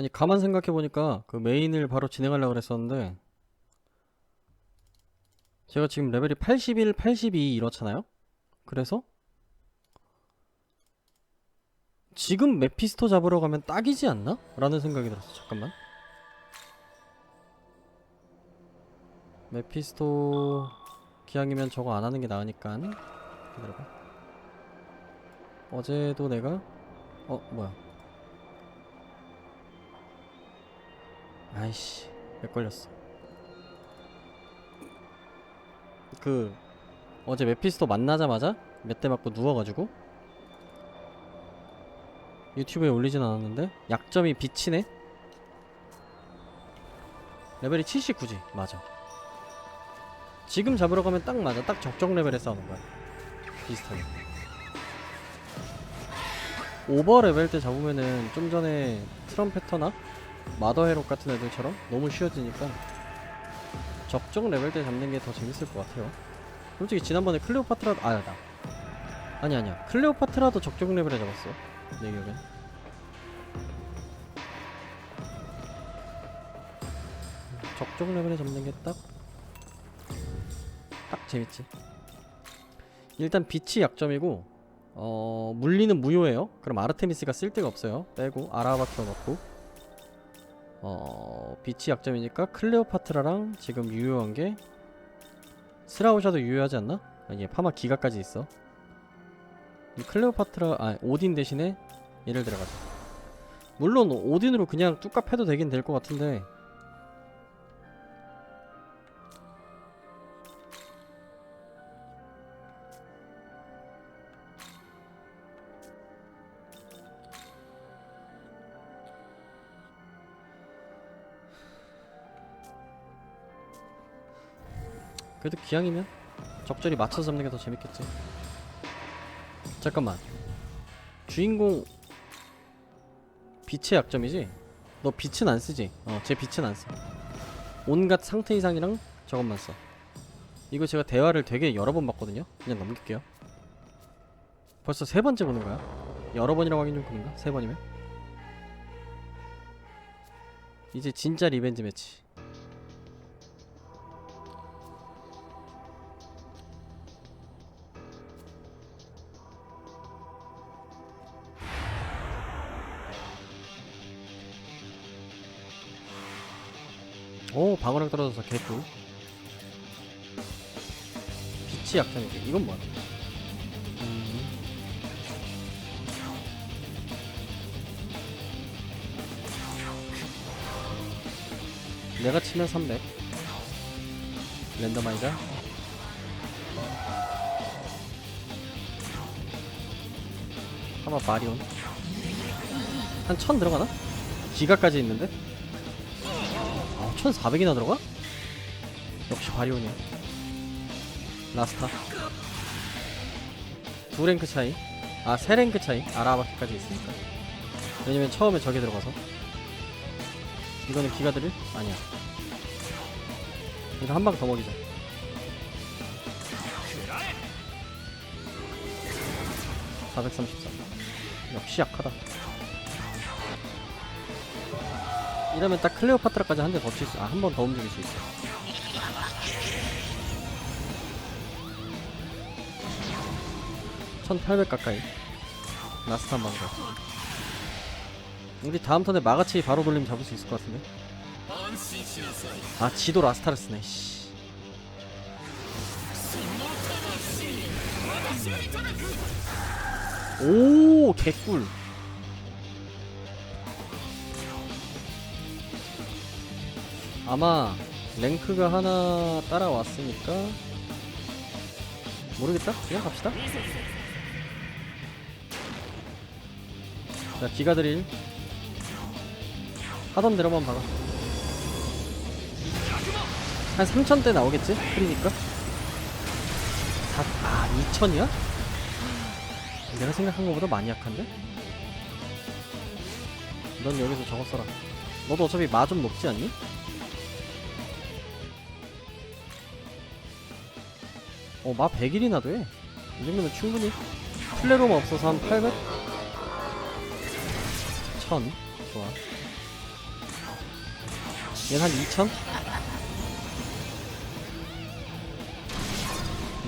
아니 가만 생각해 보니까 그 메인을 바로 진행하려고 그랬었는데 제가 지금 레벨이 81, 82 이렇잖아요? 그래서 지금 메피스토 잡으러 가면 딱이지 않나? 라는 생각이 들었어 잠깐만 메피스토 기왕이면 저거 안 하는 게 나으니까 기다려봐 어제도 내가 어 뭐야 아이씨 몇 걸렸어? 그 어제 메피스토 만나자마자 몇 대 맞고 누워가지고 유튜브에 올리진 않았는데 약점이 비치네? 레벨이 79지. 맞아. 지금 잡으러 가면 딱 맞아. 딱 적정 레벨에 싸우는 거야. 비슷하게. 오버 레벨 때 잡으면은 좀 전에 트럼페터나 마더 헤롯 같은 애들처럼 너무 쉬워지니까 적정 레벨 때 잡는 게 더 재밌을 것 같아요. 솔직히 지난번에 클레오파트라도 아나 아니 아니야 클레오파트라도 적정 레벨에 잡았어 내 기억엔. 적정 레벨에 잡는 게 딱 딱 재밌지. 일단 빛이 약점이고 어 물리는 무효예요. 그럼 아르테미스가 쓸 데가 없어요. 빼고 아라바키로 넣고 어 빛이 약점이니까 클레오파트라랑 지금 유효한 게 스라우샤도 유효하지 않나? 아니 파마 기가까지 있어. 이 클레오파트라 아 오딘 대신에 얘를 들어가자. 물론 오딘으로 그냥 뚝갑 해도 되긴 될 것 같은데 그래도 기왕이면 적절히 맞춰서 잡는 게 더 재밌겠지. 잠깐만. 주인공 빛의 약점이지? 너 빛은 안 쓰지? 어, 제 빛은 안 써. 온갖 상태 이상이랑 저것만 써. 이거 제가 대화를 되게 여러 번 봤거든요. 그냥 넘길게요. 벌써 세 번째 보는 거야. 여러 번이라고 하긴 좀 그런가? 세 번이면? 이제 진짜 리벤지 매치. 오 방어력 떨어져서 개꿀 빛이 약점이지 이건 뭐야 음. 내가 치면 300 랜더마이저 하마 마리온 한 1000 들어가나? 기가까지 있는데? 아, 1400이나 들어가? 역시 바리온이야. 라스타. 두 랭크 차이. 아, 세 랭크 차이. 아라바키까지 있으니까. 왜냐면 처음에 저게 들어가서. 이거는 기가 드릴? 아니야. 이거 한 방 더 먹이자. (433) 역시 약하다 이러면 딱 클레오파트라까지 한대더칠 수, 아, 한 번 더 움직일 수 있어. (1800) 가까이 한번 더. 우리 다음 턴에 마가치 바로 돌리면 잡을 수 있을 것 같은데 아 지도 라스타를 쓰네 씨. 오 개꿀 아마 랭크가 하나 따라왔으니까 모르겠다 그냥 갑시다 자 기가 드릴 하던 대로만 박아 한 3천대 나오겠지? 프리니까 다, 아 2천이야? 내가 생각한 것보다 많이 약한데? 넌 여기서 저거 써라 너도 어차피 마 좀 높지 않니? 어, 마 100일이나 돼. 이 정도면 충분히. 플레로만 없어서 한 800? 1000. 좋아. 얘는 한 2천?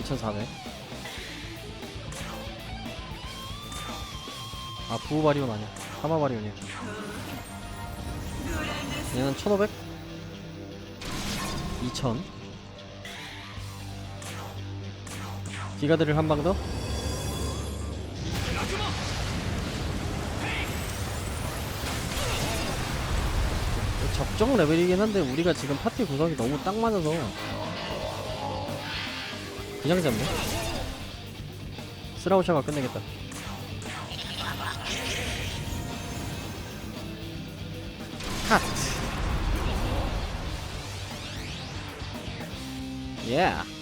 2,400. 아, 부바리온 아니야. 하마바리온이야. 얘는 1,500? 2,000. 기가드릴 한 방 더? 적정 레벨이긴 한데 우리가 지금 파티 구성이 너무 딱 맞아서 그냥 잡네 스라우샤가 끝내겠다 핫 예.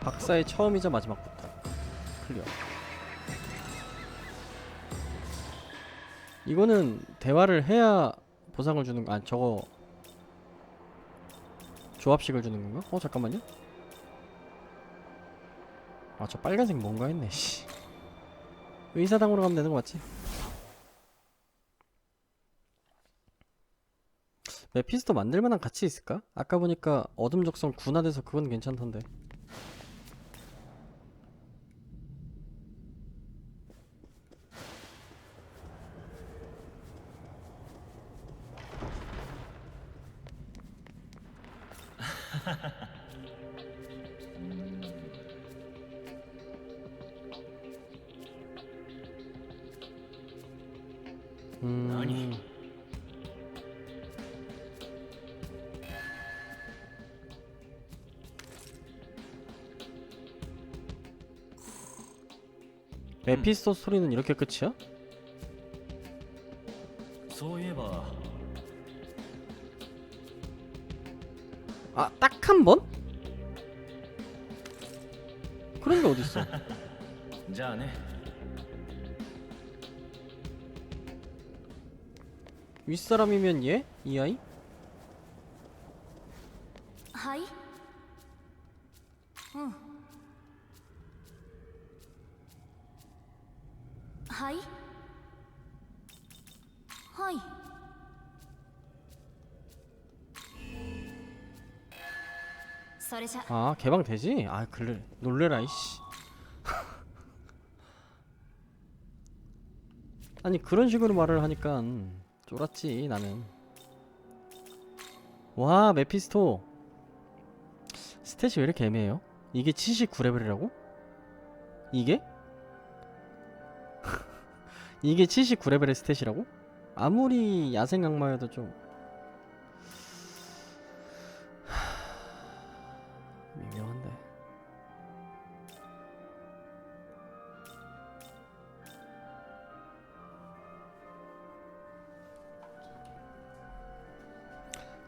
박사의 처음이자 마지막부터 클리어. 이거는 대화를 해야 보상을 주는 거, 아 저거 조합식을 주는 건가? 어 잠깐만요. 아 저 빨간색 뭔가 했네. 씨. 의사당으로 가면 되는 거 맞지? 메피스토 만들 만한 가치 있을까? 아까 보니까 어둠 적성 군화돼서 그건 괜찮던데. 음. 메피스토 스토리는 이렇게 끝이야? そういえば 아, 딱 한 번? 그런 게 어딨어? じゃあね 윗사람이면 얘? 이 아이? はいうん 아, 개방되지? 아, 그래. 놀래라, 이씨. 아니, 그런 식으로 말을 하니까 쫄았지, 나는. 와, 메피스토. 스탯이 왜 이렇게 애매해요? 이게 79레벨이라고? 이게? 이게 79레벨의 스탯이라고? 아무리 야생 악마여도 좀 미묘한데.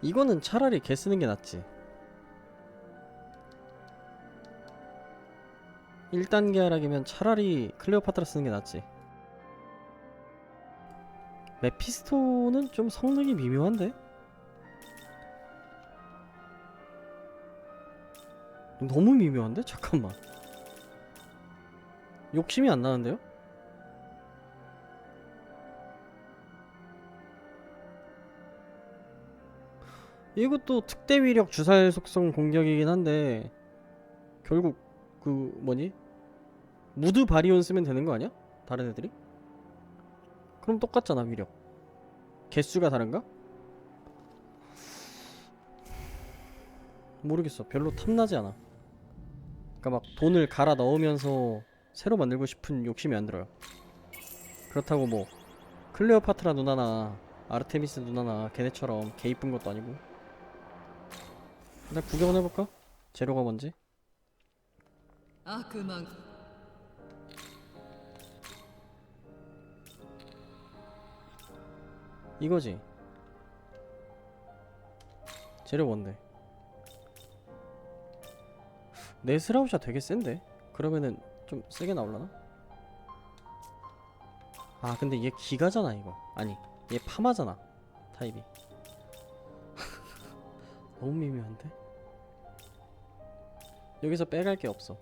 이거는 차라리 개 쓰는 게 낫지. 1단계 하락이면 차라리 클레오파트라 쓰는 게 낫지. 메피스토는 좀 성능이 미묘한데? 너무 미묘한데? 잠깐만. 욕심이 안 나는데요? 이것도 특대 위력 주사일 속성 공격이긴 한데 결국 그 뭐니? 무드 바리온 쓰면 되는 거 아니야? 다른 애들이? 그럼 똑같잖아 위력. 개수가 다른가? 모르겠어. 별로 탐나지 않아. 그러니까 막 돈을 갈아 넣으면서 새로 만들고 싶은 욕심이 안 들어요. 그렇다고 뭐 클레오파트라 누나나 아르테미스 누나나 걔네처럼 개 이쁜 것도 아니고. 일단 구경은 해볼까? 재료가 뭔지? 악망 이거지. 재료 뭔데? 네스라우샤 되게 센데? 그러면은 좀 세게 나올라나? 아 근데 얘 기가잖아 이거 아니 얘 파마잖아 타입이 너무 미묘한데? 여기서 빼갈 게 없어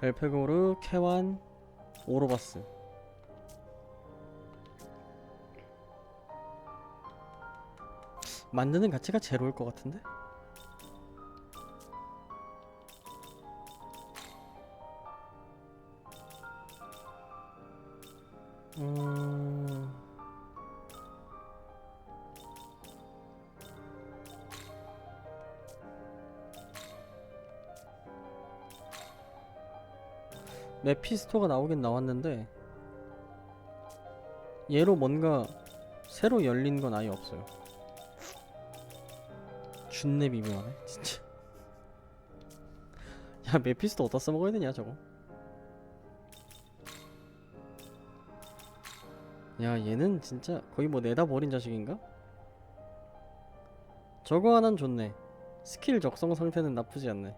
벨페고르, 케완, 오로바스 만드는 가치가 제로일 것 같은데? 음... 메피스토가 나오긴 나왔는데 얘로 뭔가 새로 열린 건 아예 없어요. 준내 미묘하네 진짜. 야 메피스토 어디다 써먹어야 되냐 저거. 야 얘는 진짜 거의 뭐 내다 버린 자식인가? 저거 하나는 좋네. 스킬 적성 상태는 나쁘지 않네.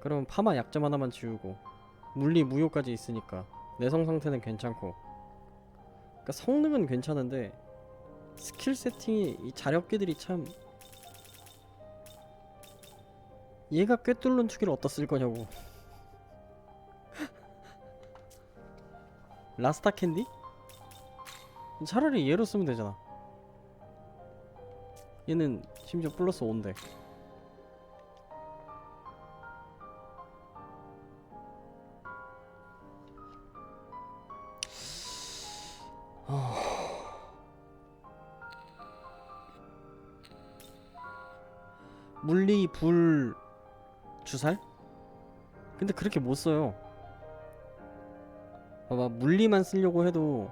그럼 파마 약점 하나만 지우고 물리 무효까지 있으니까 내성 상태는 괜찮고 그러니까 성능은 괜찮은데 스킬 세팅이 이 자력기들이 참 얘가 꿰뚫는 투기를 어디다 쓸 거냐고. 라스타 캔디? 차라리 얘로 쓰면 되잖아. 얘는 심지어 플러스 5인데 주살? 근데 그렇게 못 써요. 봐봐 물리만 쓰려고 해도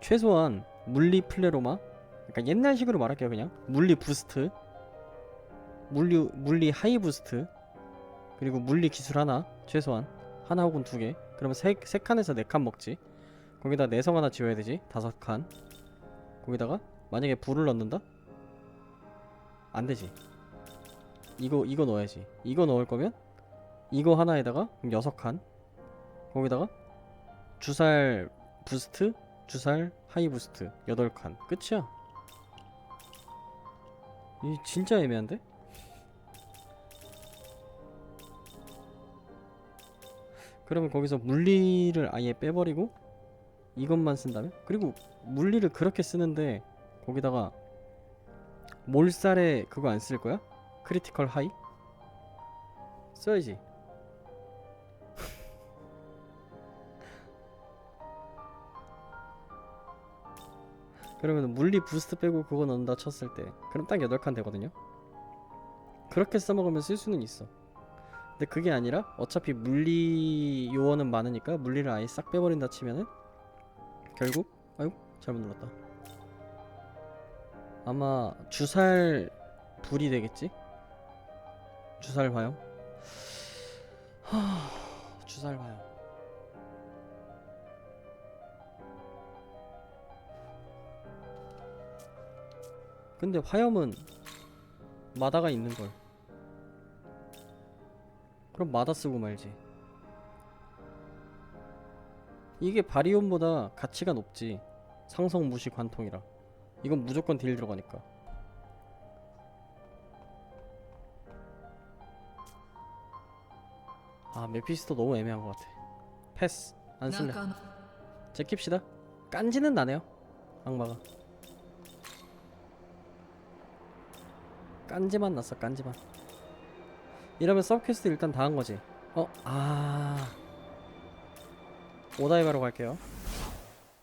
최소한 물리 플레로마? 그러니까 옛날식으로 말할게요 그냥. 물리 부스트 물리 물리 하이 부스트 그리고 물리 기술 하나 최소한. 하나 혹은 두 개. 그러면 세, 세 칸에서 네 칸 먹지. 거기다 내성 하나 지워야 되지 다섯 칸. 거기다가 만약에 불을 넣는다? 안 되지 이거 이거 넣어야지. 이거 넣을 거면 이거 하나에다가 여섯 칸. 거기다가 주살 부스트, 주살 하이 부스트 여덟 칸. 끝이야. 이 진짜 애매한데? 그러면 거기서 물리를 아예 빼버리고 이것만 쓴다면? 그리고 물리를 그렇게 쓰는데 거기다가 몰살에 그거 안 쓸 거야? 크리티컬 하이? 써야지 그러면 물리 부스트 빼고 그거 넣는다 쳤을 때 그럼 딱 8칸 되거든요 그렇게 써먹으면 쓸 수는 있어 근데 그게 아니라 어차피 물리 요원은 많으니까 물리를 아예 싹 빼버린다 치면은 결국 아이고 잘못 눌렀다 아마 주살 불이 되겠지? 주살 화염? 하... 주살 화염 근데 화염은 마다가 있는걸. 그럼 마다 쓰고 말지. 이게 바리온보다 가치가 높지. 상성 무시 관통이라. 이건 무조건 딜 들어가니까 아 메피스토 너무 애매한 것 같아. 패스. 안 쓸래. 제킵시다. 깐지는 나네요 악마가. 깐지만 났어 깐지만. 이러면 서브퀘스트 일단 다 한 거지. 어? 아. 오다이바로 갈게요